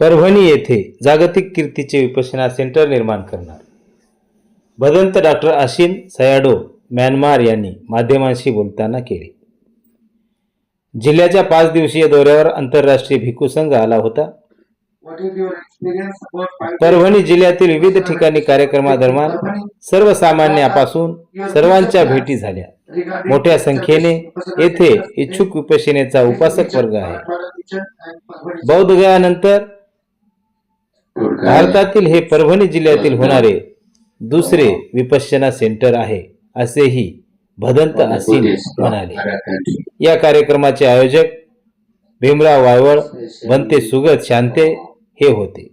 परभणी येथे जागतिक कीर्तीचे विपश्यना सेंटर निर्माण करणार. भदंत डॉक्टर आशिन सयाडो म्यानमार यांनी माध्यमांशी बोलताना केले. जिल्ह्याच्या पाच दिवसीय दौऱ्यावर आंतरराष्ट्रीय भिक्खू संघ आला होता. परभणी जिल्ह्यातील विविध ठिकाणी कार्यक्रमादरम्यान सर्वसामान्यापासून सर्वांच्या भेटी झाल्या. मोठ्या संख्येने येथे इच्छुक उपसेनेचा उपासक वर्ग आहे. बौद्ध गयानंतर भारतातील हे परभणी जिल्ह्यातील होणारे दुसरे विपश्यना सेंटर आहे असेही भदंत असीम म्हणाले. या कार्यक्रमाचे आयोजक भीमराव वायवळ बनते सुगत शांते हे होते.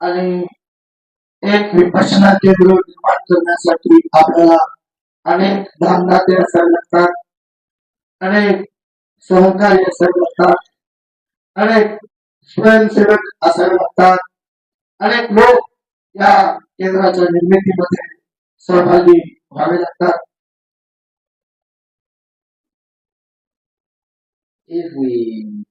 And एक विपश्यना केंद्र निर्माण करण्यासाठी आपल्याला अनेक धामदाते असावे लागतात अनेक सहकारी असावे लागतात अनेक स्वयंसेवक असावे लागतात अनेक लोक या केंद्राच्या निर्मितीमध्ये सहभागी व्हावे लागतात. If we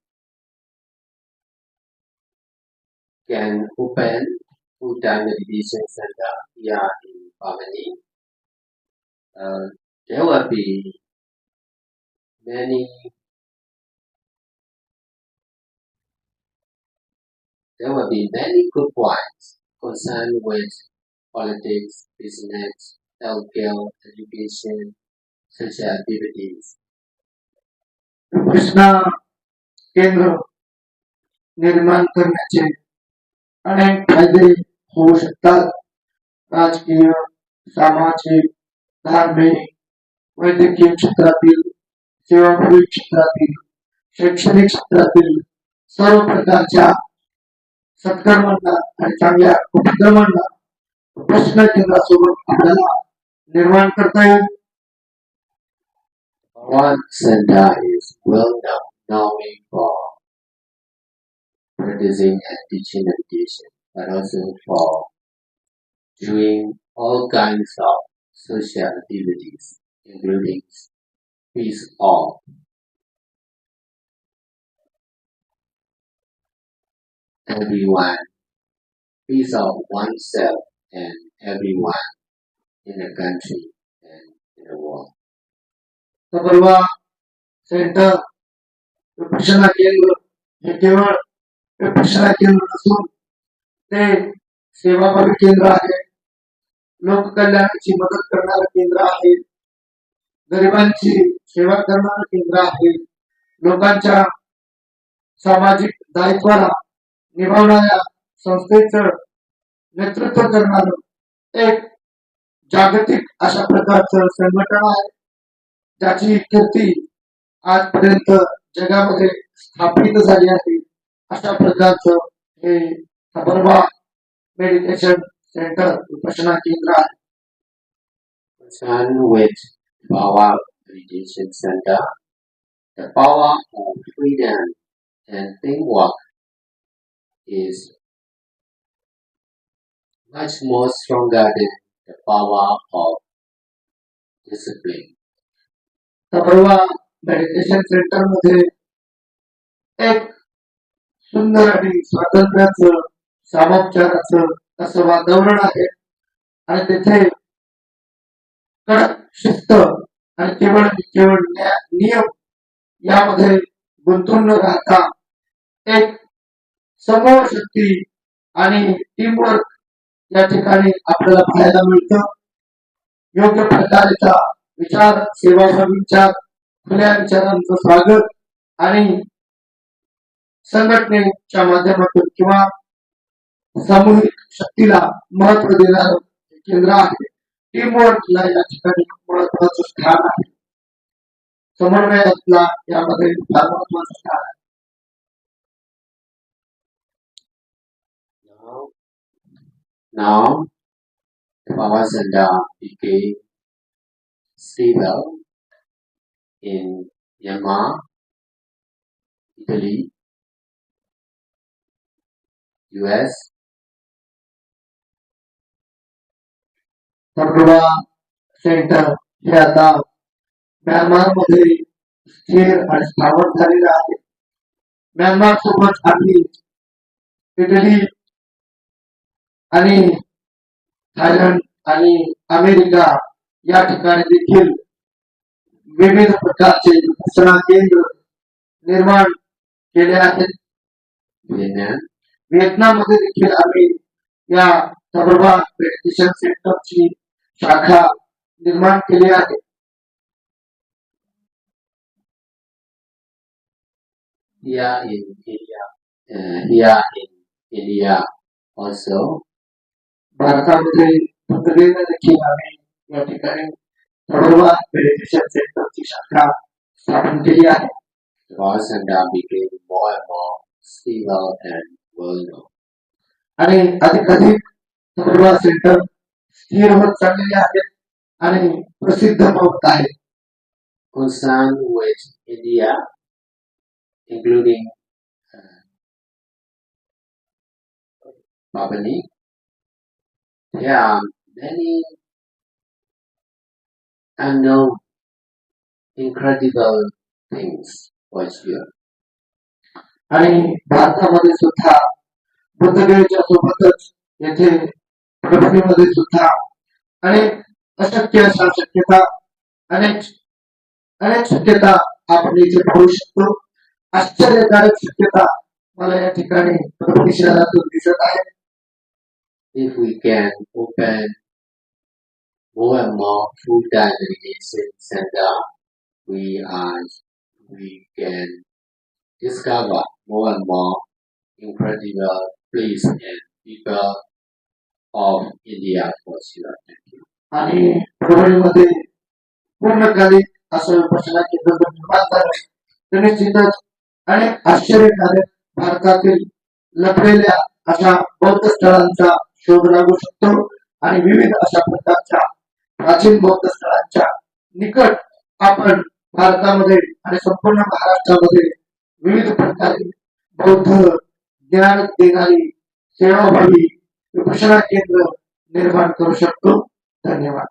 can open full-time meditation center here in Germany, uh, there will be many there will be many good points concerned with politics, business, healthcare, education, social activities. Vipassana केंद्र निर्माण करण्याचे अनेक फायदे होऊ शकतात राजकीय सामाजिक धार्मिक वैद्यकीय क्षेत्रातील सेवाभावी क्षेत्रातील शैक्षणिक क्षेत्रातील सर्व प्रकारच्या सत्कर्मांना आणि चांगल्या उपक्रमांना प्रश्न केंद्रासोबत आपल्याला निर्माण करता येईल One center is well known, known for producing and teaching education. but also for doing all kinds of social activities, including peace of everyone, peace of oneself and everyone in the country and in the world. परवा centre Vipassana केंद्र हे केवळ विपश्यना केंद्र नसून ते सेवाभावी केंद्र आहे. लोककल्याणाची मदत करणारं केंद्र आहे. गरिबांची सेवा करणारं केंद्र आहे. लोकांच्या सामाजिक दायित्वाला निभावणाऱ्या संस्थेचं नेतृत्व करणार एक जागतिक अशा प्रकारचं संघटन आहे. ज्याची कीर्ती आजपर्यंत जगामध्ये स्थापित झाली आहे. अशा प्रकारचं हे सबरवा मेडिटेशन सेंटर विपश्यना केंद्र आहे concerned with Bhava Meditation Center, the power of freedom and teamwork is much more stronger than the power of discipline. सबरवा meditation centre मध्ये एक सुंदर आणि स्वातंत्र्याचं सामोपचाराचं असं वातावरण आहे. आणि तेथे कडक शिस्त आणि केवळ केवळ नियम यामध्ये गुंतून न राहता एक समूह शक्ती आणि टीमवर्क या ठिकाणी आपल्याला पाहायला मिळतं. योग्य प्रकारचा विचार सेवा विचार खुल्या विचारांचं स्वागत आणि संघटनेच्या माध्यमातून किंवा सामूहिक शक्तीला महत्व देणारं हे केंद्र आहे टीमवर्कला या ठिकाणी खूप महत्वाचं स्थान आहे समन्वयातला यामध्ये फार महत्वाचं स्थान आहे Now, now the Bhava Center became stable in Myanmar, Italy, US, तबरुबा सेंटर हे आता म्यानमारमध्ये स्थिर आणि स्थावर झालेलं आहे. म्यानमार सोबत आम्ही इटली आणि थायलंड आणि अमेरिका या ठिकाणी देखील विविध प्रकारचे विपसना केंद्र निर्माण केले आहेत. व्हिएतनाममध्ये देखील आम्ही या तबरबा मेडिटेशन सेंटरची शाखा निर्माण केली आहे here in India, uh, here in India also, भारतामध्ये पुतळेला देखील आम्ही या ठिकाणी तबरबा मेडिटेशन सेंटरची शाखा स्थापन केली आहे Vasanda became more and more stable and well known. आणि अधिकाधिक तबरबा सेंटर स्थिर होत चाललेले आहेत आणि प्रसिद्ध होत आहेत Concerned with India, including uh, Babani, there are many unknown, incredible things for here. आणि भारतामध्ये सुद्धा बुद्धगयेच्या सोबतच येथे परभणीमध्ये सुद्धा अनेक अशक्य अशा शक्यता अनेक अनेक शक्यता आपण इथे पाहू शकतो आश्चर्यकारक शक्यता मला या ठिकाणी परभणी शहरातून दिसत आहे If we can open more and more full-time meditation center, we are we can discover more and more incredible place and people of India for. Thank you. आणि परभणीमध्ये पूर्णकालिक असं विपसना केंद्र निर्माण झालं तर निश्चितच अनेक आश्चर्यकारक भारतातील लपलेल्या अशा बौद्ध स्थळांचा शोध लागू शकतो आणि विविध अशा प्रकारच्या प्राचीन बौद्ध स्थळांच्या निकट आपण भारतामध्ये आणि संपूर्ण महाराष्ट्रामध्ये विविध प्रकारे बौद्ध ज्ञान देणारी सेवाभावी विपसना केंद्र निर्माण करू शकतो. धन्यवाद.